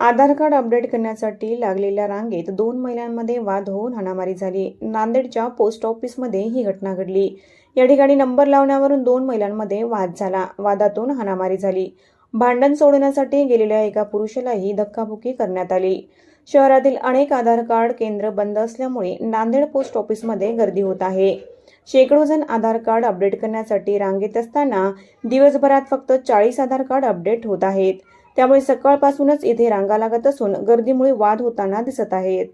आधार card update करण्यासाठी लागलेल्या रांगेत दोन महिलांमध्ये वाद होऊन हाणामारी झाली. नांदेडच्या पोस्ट ऑफिसमध्ये ही घटना घडली. या ठिकाणी नंबर लावण्यावरून दोन महिलांमध्ये वाद झाला. वादातून हाणामारी झाली. भांडण सोडवण्यासाठी गेलेल्या एका पुरुषालाही धक्काबुक्की करण्यात आली. शहरातील अनेक आधार कार्ड केंद्र बंद असल्यामुळे नांदेड पोस्ट ऑफिसमध्ये गर्दी होत आहे. शेकडो जण आधार कार्ड अपडेट करण्यासाठी रांगेत असताना दिवसभरात फक्त चाळीस आधार कार्ड अपडेट होत आहेत. त्यामुळे सकाळपासूनच इथे रांगा लागत असून गर्दीमुळे वाद होताना दिसत आहेत.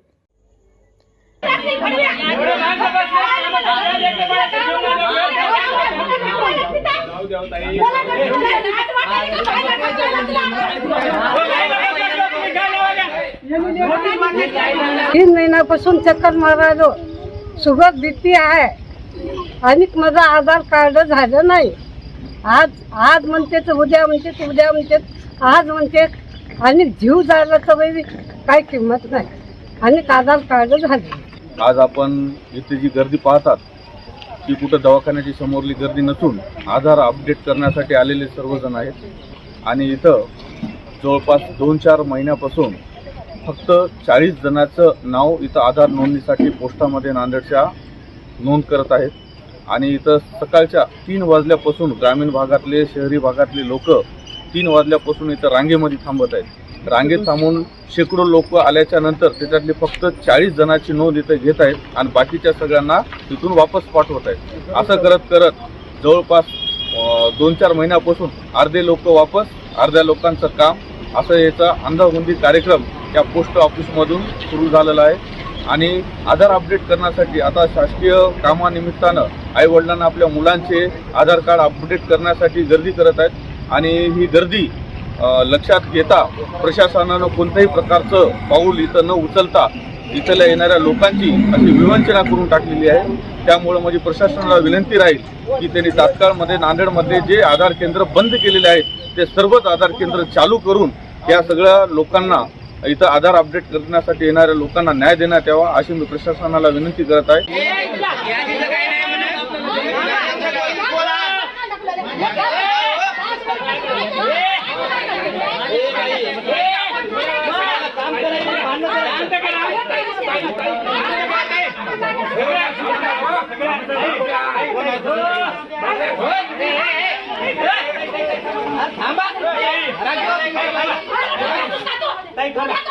तीन महिन्यापासून चक्कर मारायलो. सुगत भीती आहे. आणि माझं आधार कार्ड झालं नाही. आज आज म्हणते उद्या म्हणते उद्या म्हणते. आज म्हणते आणि जीव झाला तर बाई काय किंमत नाही. आणि आधार कार्ड झाले. आज आपण इथे जी गर्दी पाहतात ती कुठं दवाखान्याची समोरली गर्दी नसून आधार अपडेट करण्यासाठी आलेले सर्वजण आहेत. आणि इथं जवळपास दोन चार महिन्यापासून फक्त चाळीस जणांचं नाव इथं आधार नोंदणीसाठी पोस्टामध्ये नांदेडच्या नोंद करत आहेत. आणि इथं सकाळच्या तीन वाजल्यापासून ग्रामीण भागातले शहरी भागातले लोक तीन वाजल्यापासून इथं रांगेमध्ये थांबत आहेत. रांगेत थांबून शेकडो लोक आल्याच्यानंतर त्याच्यातले फक्त चाळीस जणांची नोंद इथं घेत आहेत आणि बाकीच्या सगळ्यांना तिथून वापस पाठवत आहेत. असं करत करत जवळपास दोन चार महिन्यापासून अर्धे लोक वापस अर्ध्या लोकांचं काम असं याचा अंधागुंदी कार्यक्रम या पोस्ट ऑफिसमधून सुरू झालेला आहे. आणि आधार अपडेट करण्यासाठी आता शासकीय कामानिमित्तानं आईवडिलांना आपल्या मुलांचे आधार कार्ड अपडेट करण्यासाठी गर्दी करत आहेत. आणि ही गर्दी लक्षात घेता प्रशासनानं कोणत्याही प्रकारचं पाऊल इथं न उचलता इथल्या येणाऱ्या लोकांची अशी विवंचना करून टाकलेली आहे. त्यामुळं माझी प्रशासनाला विनंती राहील की त्यांनी तात्काळमध्ये नांदेडमध्ये जे आधार केंद्र बंद केलेले आहेत ते सर्वच आधार केंद्र चालू करून या सगळ्या लोकांना इथं आधार अपडेट करण्यासाठी येणाऱ्या लोकांना न्याय देण्यात यावा अशी मी प्रशासनाला विनंती करत आहे. કામ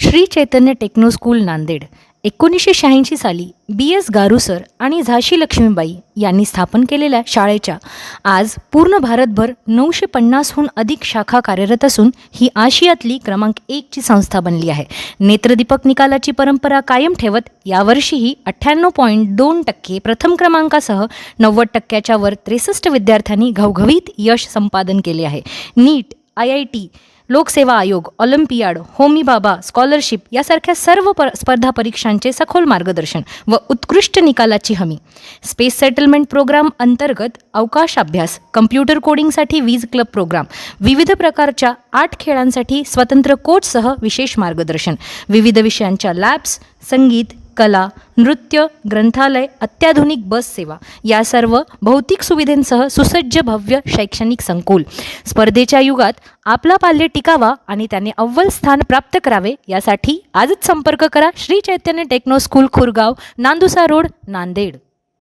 श्री चैतन्य टेक्नो स्कूल नांदेड एकोणीसशे शहाऐंशी साली बी एस गारुसर आणि झाशी लक्ष्मीबाई यांनी स्थापन केलेल्या शाळेच्या आज पूर्ण भारतभर नऊशे पन्नासहून अधिक शाखा कार्यरत असून ही आशियातली क्रमांक एकची संस्था बनली आहे. नेत्रदीपक निकालाची परंपरा कायम ठेवत यावर्षीही अठ्ठ्याण्णव पॉईंट दोन टक्के प्रथम क्रमांकासह नव्वद टक्क्याच्या वर त्रेसष्ट विद्यार्थ्यांनी घवघवीत यश संपादन केले आहे. नीट आय आय टी लोकसेवा आयोग ऑलिम्पियाड होमी बाबा स्कॉलरशिप यासारख्या सर्व पर स्पर्धा परीक्षांचे सखोल मार्गदर्शन व उत्कृष्ट निकालाची हमी. स्पेस सेटलमेंट प्रोग्राम अंतर्गत अवकाश अभ्यास कम्प्युटर कोडिंगसाठी वीज क्लब प्रोग्राम विविध प्रकारच्या आठ खेळांसाठी स्वतंत्र कोचसह विशेष मार्गदर्शन विविध विषयांच्या लॅब्स संगीत कला नृत्य ग्रंथालय अत्याधुनिक बस सेवा या सर्व भौतिक सुविधेंसह सुसज्ज भव्य शैक्षणिक संकुल. स्पर्धेच्या युगात आपला पाल्य टिकावा आणि त्याने अव्वल स्थान प्राप्त करावे यासाठी आजच संपर्क करा Shri Chaitanya techno school Khurgaon Nandusa road Nanded.